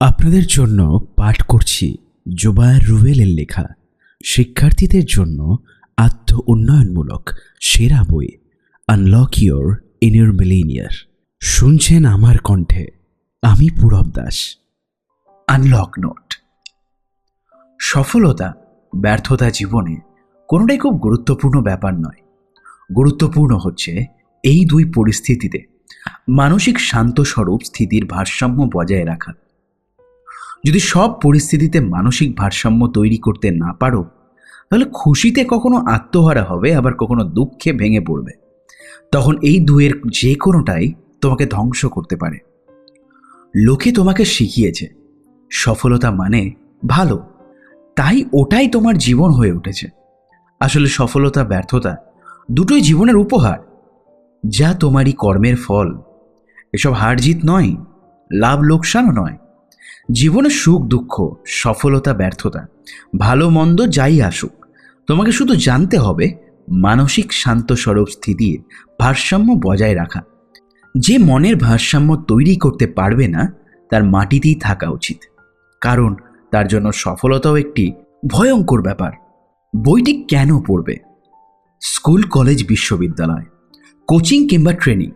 আপনাদের জন্য পাঠ করছি জোবায়ের রুবেলের লেখা। শিক্ষার্থীদের জন্য আত্ম উন্নয়নমূলক সেরা বই আনলক ইয়োর ইনিয়র মিলেনিয়ার শুনছেন আমার কণ্ঠে, আমি পূরব দাস। আনলক নোট সফলতা, ব্যর্থতা জীবনে কোনোটাই খুব গুরুত্বপূর্ণ ব্যাপার নয়। গুরুত্বপূর্ণ হচ্ছে এই দুই পরিস্থিতিতে মানসিক শান্ত স্বরূপ স্থিতির ভারসাম্য বজায় রাখা। যদি সব পরিস্থিতিতে মানসিক ভারসাম্য তৈরি করতে না পারো, তাহলে খুশিতে কখনো আত্মহারা হবে, আবার কখনো দুঃখে ভেঙে পড়বে। তখন এই দুয়ের যে কোনোটাই তোমাকে ধ্বংস করতে পারে। লোকে তোমাকে শিখিয়েছে, সফলতা মানে ভালো, তাই ওটাই তোমার জীবন হয়ে উঠেছে। আসলে সফলতা, ব্যর্থতা দুটোই জীবনের উপহার, যা তোমারই কর্মের ফল। এসব হার জিত নয়, লাভ লোকসানও নয়। জীবনে সুখ, দুঃখ, সফলতা, ব্যর্থতা, ভালো, মন্দ যাই আসুক, তোমাকে শুধু জানতে হবে মানসিক শান্ত স্বরূপ স্থিতির ভারসাম্য বজায় রাখা। যে মনের ভারসাম্য তৈরি করতে পারবে না, তার মাটিতেই থাকা উচিত। কারণ তার জন্য সফলতাও একটি ভয়ঙ্কর ব্যাপার। বইটি কেন পড়বে? স্কুল, কলেজ, বিশ্ববিদ্যালয়, কোচিং কিংবা ট্রেনিং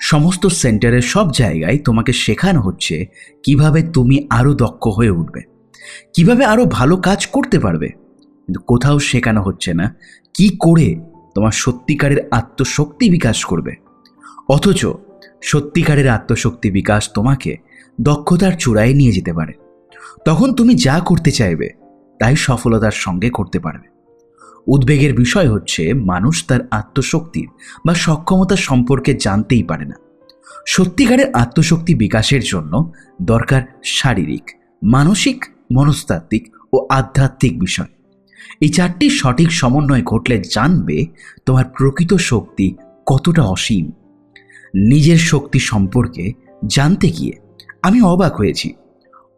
সমস্ত সেন্টারের সব জায়গায় তোমাকে শেখানো হচ্ছে কীভাবে তুমি আরও দক্ষ হয়ে উঠবে। কীভাবে আরও ভালো কাজ করতে পারবে। কিন্তু কোথাও শেখানো হচ্ছে না কি করে তোমার সত্যিকারের আত্মশক্তি বিকাশ করবে। অথচ সত্যিকারের আত্মশক্তি বিকাশ তোমাকে দক্ষতার চূড়ায় নিয়ে যেতে পারে। তখন তুমি যা করতে চাইবে, তাই সফলতার সঙ্গে করতে পারবে। উদ্বেগের বিষয় হচ্ছে, মানুষ তার আত্মশক্তির বা সক্ষমতা সম্পর্কে জানতেই পারে না। সত্যিকারের আত্মশক্তি বিকাশের জন্য দরকার শারীরিক, মানসিক, মনস্তাত্ত্বিক ও আধ্যাত্মিক বিষয়। এই চারটি সঠিক সমন্বয় ঘটলে জানবে তোমার প্রকৃত শক্তি কতটা অসীম। নিজের শক্তি সম্পর্কে জানতে গিয়ে আমি অবাক হয়েছি।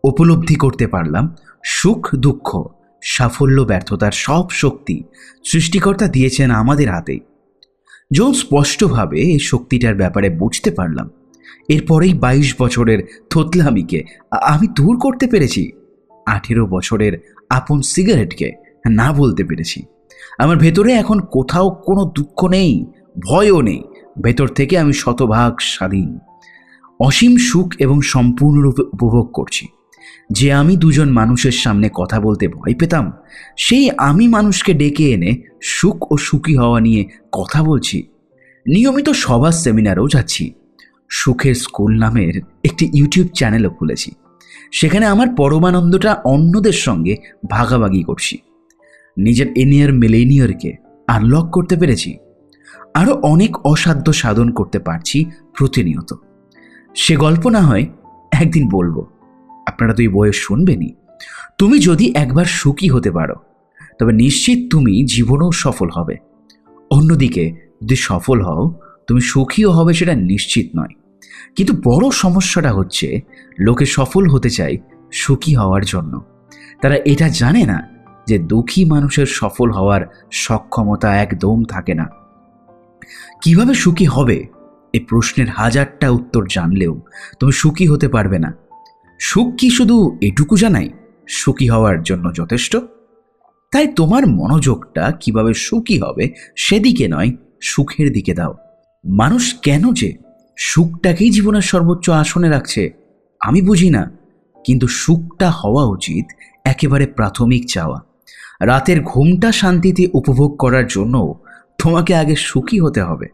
উপলব্ধি করতে পারলাম সুখ দুঃখ সাফল্য, ব্যর্থতার সব শক্তি সৃষ্টিকর্তা দিয়েছেন আমাদের হাতে। যখন স্পষ্টভাবে এই শক্তিটার ব্যাপারে বুঝতে পারলাম। এরপরেই বাইশ বছরের থতলামিকে আমি দূর করতে পেরেছি। আঠেরো বছরের আপন সিগারেটকে না বলতে পেরেছি। আমার ভেতরে এখন কোথাও কোনো দুঃখ নেই, ভয়ও নেই। ভেতর থেকে আমি শতভাগ স্বাধীন। অসীম সুখ এবং সম্পূর্ণরূপে উপভোগ করছি। যে আমি দুজন মানুষের সামনে কথা বলতে ভয় পেতাম, সেই আমি মানুষকে ডেকে এনে সুখ ও সুখী হওয়া নিয়ে কথা বলছি। নিয়মিত সবার সেমিনারেও যাচ্ছি। সুখের স্কুল নামের একটি ইউটিউব চ্যানেলও খুলেছি। সেখানে আমার পরমানন্দটা অন্যদের সঙ্গে ভাগাভাগি করছি। নিজের এনিয়ার মিলেনিয়ারকে আনলক করতে পেরেছি। আরও অনেক অসাধ্য সাধন করতে পারছি প্রতিনিয়ত। সে গল্প না হয় একদিন বলব। আপনারা তো এই বয়স শুনবেনই। তুমি যদি একবার সুখী হতে পারো, তবে নিশ্চিত তুমি জীবনেও সফল হবে। অন্যদিকে, যদি সফল হও, তুমি সুখীও হবে সেটা নিশ্চিত নয়। কিন্তু বড় সমস্যাটা হচ্ছে, লোকে সফল হতে চায় সুখী হওয়ার জন্য। তারা এটা জানে না যে দুঃখী মানুষের সফল হওয়ার সক্ষমতা একদম থাকে না। কীভাবে সুখী হবে? এই প্রশ্নের হাজারটা উত্তর জানলেও তুমি সুখী হতে পারবে না। সুখ কি শুধু এটুকু জানাই? সুখী হওয়ার জন্য যথেষ্ট? তাই তোমার মনোযোগটা কীভাবে সুখী হবে সেদিকে নয়, সুখের দিকে দাও। মানুষ কেন যে সুখটাকেই জীবনের সর্বোচ্চ আসনে রাখছে, আমি বুঝি না। কিন্তু সুখটা হওয়া উচিত একেবারে প্রাথমিক চাওয়া। রাতের ঘুমটা শান্তিতে উপভোগ করার জন্য তোমাকে আগে সুখী হতে হবে।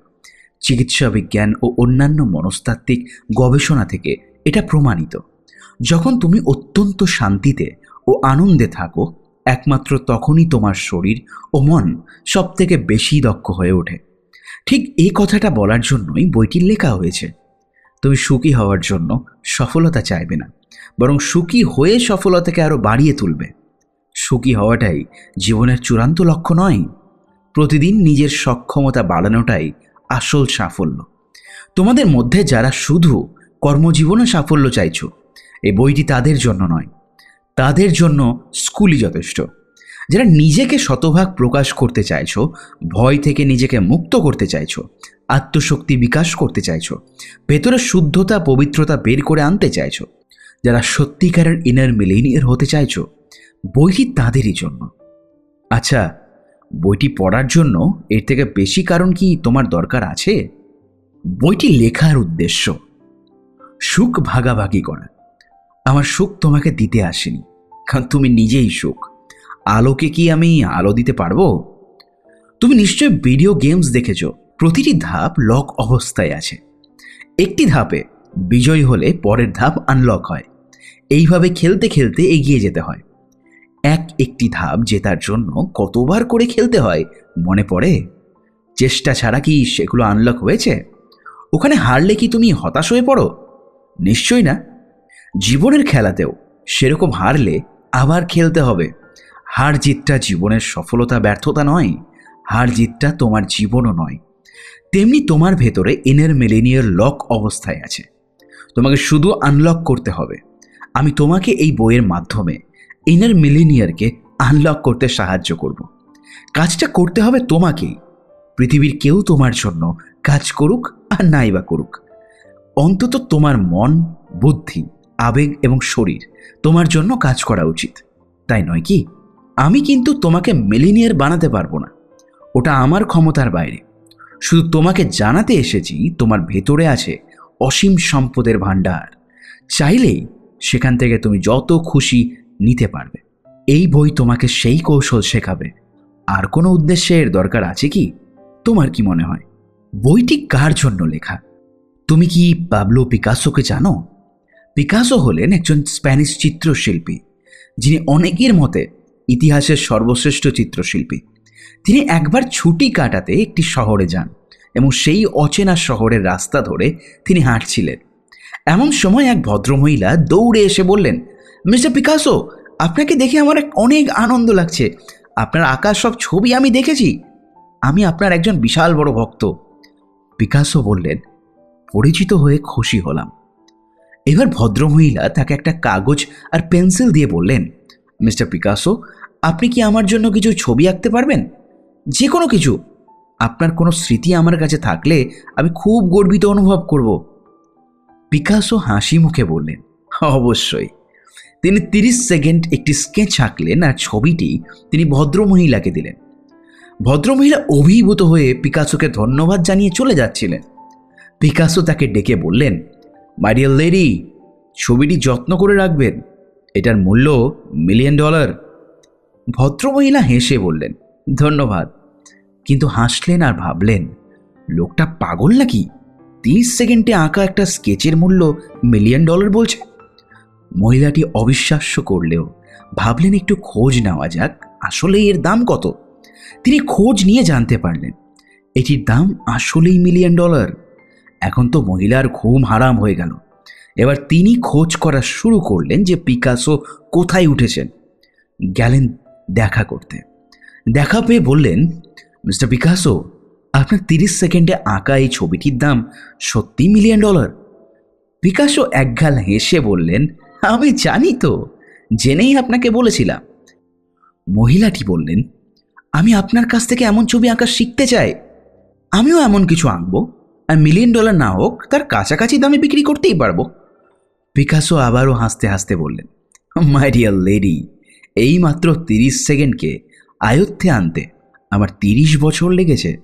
চিকিৎসা বিজ্ঞান ও অন্যান্য মনস্তাত্ত্বিক গবেষণা থেকে এটা প্রমাণিত। যখন তুমি অত্যন্ত শান্তিতে ও আনন্দে থাকো, একমাত্র তখনই তোমার শরীর ও মন সব থেকে বেশি দক্ষ হয়ে ওঠে। ঠিক এই কথাটা বলার জন্যই বইটি লেখা হয়েছে। তুমি সুখী হওয়ার জন্য সফলতা চাইবে না, বরং সুখী হয়ে সফলতাকে আরও বাড়িয়ে তুলবে। সুখী হওয়াটাই জীবনের চূড়ান্ত লক্ষ্য নয়, প্রতিদিন নিজের সক্ষমতা বাড়ানোটাই আসল সাফল্য। তোমাদের মধ্যে যারা শুধু কর্মজীবনে সাফল্য চাইছো এই বইটি তাদের জন্য নয়। তাদের জন্য স্কুলই যথেষ্ট। যারা নিজেকে শতভাগ প্রকাশ করতে চাইছো, ভয় থেকে নিজেকে মুক্ত করতে চাইছো, আত্মশক্তি বিকাশ করতে চাইছো, ভেতরে শুদ্ধতা, পবিত্রতা বের করে আনতে চাইছো, যারা সত্যিকারের ইনার মিলেনিয়ার হতে চাইছো, বইটি তাদেরই জন্য। আচ্ছা বইটি পড়ার জন্য এর থেকে বেশি কারণ কি তোমার দরকার আছে? বইটি লেখার উদ্দেশ্য। সুখ ভাগাভাগি করা। আমার সুখ তোমাকে দিতে আসেনি, কারণ তুমি নিজেই সুখ। আলোকে কি আমি আলো দিতে পারব? তুমি নিশ্চয় ভিডিও গেমস দেখেছ। প্রতিটি ধাপ লক অবস্থায় আছে। একটি ধাপে বিজয় হলে পরের ধাপ আনলক হয়। এইভাবে খেলতে খেলতে এগিয়ে যেতে হয়। এক একটি ধাপ জেতার জন্য কতবার করে খেলতে হয়, মনে পড়ে? চেষ্টা ছাড়া কি সেগুলো আনলক হয়েছে? ওখানে হারলে কি তুমি হতাশ হয়ে পড়ো? নিশ্চয়ই না। জীবনের খেলাতেও সেরকম হারলে আবার খেলতে হবে। হার জিতটা জীবনের সফলতা, ব্যর্থতা নয়। হার জিতটা তোমার জীবনও নয়। তেমনি তোমার ভেতরে ইনার মিলেনিয়ার লক অবস্থায় আছে। তোমাকে শুধু আনলক করতে হবে। আমি তোমাকে এই বইয়ের মাধ্যমে ইনার মিলেনিয়ারকে আনলক করতে সাহায্য করব। কাজটা করতে হবে তোমাকেই। পৃথিবীর কেউ তোমার জন্য কাজ করুক আর নাই বা করুক। অন্তত তোমার মন, বুদ্ধি আবেগ এবং শরীর তোমার জন্য কাজ করা উচিত। তাই নয় কি? আমি কিন্তু তোমাকে মিলিনিয়ার বানাতে পারব না। ওটা আমার ক্ষমতার বাইরে। শুধু তোমাকে জানাতে এসেছি তোমার ভেতরে আছে অসীম সম্পদের ভাণ্ডার। চাইলেই সেখান থেকে তুমি যত খুশি নিতে পারবে। এই বই তোমাকে সেই কৌশল শেখাবে। আর কোনো উদ্দেশ্যে এর দরকার আছে কি? তোমার কি মনে হয়? বইটি কার জন্য লেখা? তুমি কি পাবলো পিকাসোকে জানো? পিকাসো হলেন একজন স্প্যানিশ চিত্রশিল্পী, যিনি অনেকের মতে ইতিহাসের সর্বশ্রেষ্ঠ চিত্রশিল্পী। তিনি একবার ছুটি কাটাতে একটি শহরে যান এবং সেই অচেনা শহরের রাস্তা ধরে তিনি হাঁটছিলেন। এমন সময় এক ভদ্রমহিলা দৌড়ে এসে বললেন, মিস্টার পিকাসো, আপনাকে দেখে আমার অনেক আনন্দ লাগছে। আপনার আঁকা সব ছবি আমি দেখেছি। আমি আপনার একজন বিশাল বড় ভক্ত। পিকাসো বললেন, পরিচিত হয়ে খুশি হলাম। এবার ভদ্রমহিলা তাকে একটা কাগজ আর পেন্সিল দিয়ে বললেন, মিস্টার পিকাসো, আপনি কি আমার জন্য কিছু ছবি আঁকতে পারবেন? যে কোনো কিছু। আপনার কোনো স্মৃতি আমার কাছে থাকলে আমি খুব গর্বিত অনুভব করব। পিকাসো হাসি মুখে বললেন, অবশ্যই। তিনি তিরিশ সেকেন্ড একটি স্কেচ আঁকলেন আর ছবিটি তিনি ভদ্রমহিলাকে দিলেন। ভদ্রমহিলা অভিভূত হয়ে পিকাসোকে ধন্যবাদ জানিয়ে চলে যাচ্ছিলেন। পিকাসো তাকে ডেকে বললেন মাইডিয়ার লেডি ছবিটি যত্ন করে রাখবেন। এটার মূল্য মিলিয়ন ডলার ভদ্রমহিলা হেসে বললেন, ধন্যবাদ। কিন্তু হাসলেন আর ভাবলেন, লোকটা পাগল নাকি? তিরিশ সেকেন্ডে আঁকা একটা স্কেচের মূল্য মিলিয়ন ডলার বলছে? মহিলাটি অবিশ্বাস্য করলেও, ভাবলেন একটু খোঁজ নেওয়া যাক আসলে এর দাম কত? তিনি খোঁজ নিয়ে জানতে পারলেন, এটির দাম আসলেই মিলিয়ন ডলার এখন তো মহিলার ঘুম হারাম হয়ে গেল। এবার তিনি খোঁজ করা শুরু করলেন যে পিকাসো কোথায় উঠেছেন। গেলেন দেখা করতে। দেখা পেয়ে বললেন, মিস্টার পিকাসো, আপনার তিরিশ সেকেন্ডে আঁকা এই ছবিটির দাম সত্যি মিলিয়ন ডলার? পিকাসো একগাল হেসে বললেন, আমি জানি তো, জেনেই আপনাকে বলেছিলাম। মহিলাটি বললেন, আমি আপনার কাছ থেকে এমন ছবি আঁকা শিখতে চাই। আমিও এমন কিছু আঁকবো। আর মিলিয়ন ডলার না হোক, তার কাছাকাছি দামে বিক্রি করতেই পারব। পিকাসো আবারও হাসতে হাসতে বললেন মাই ডিয়ার লেডি এই মাত্র তিরিশ সেকেন্ডকে আয়ত্তে আনতে আমার তিরিশ বছর লেগেছে।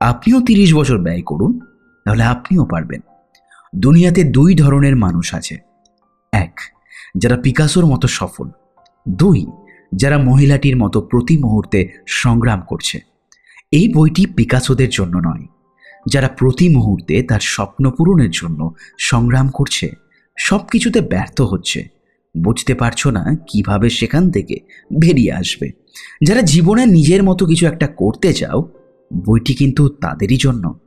আপনিও তিরিশ বছর ব্যয় করুন, তাহলে আপনিও পারবেন। দুনিয়াতে দুই ধরনের মানুষ আছে। এক, যারা পিকাসোর মতো সফল। দুই, যারা মহিলাটির মতো প্রতি মুহূর্তে সংগ্রাম করছে। এই বইটি পিকাসোদের জন্য নয়। যারা প্রতি মুহূর্তে তার স্বপ্ন পূরণের জন্য সংগ্রাম করছে সব কিছুতে ব্যর্থ হচ্ছে। বুঝতে পারছ না কীভাবে সেখান থেকে বেরিয়ে আসবে। যারা জীবনে নিজের মতো কিছু একটা করতে চাও, বইটি কিন্তু তাদেরই জন্য।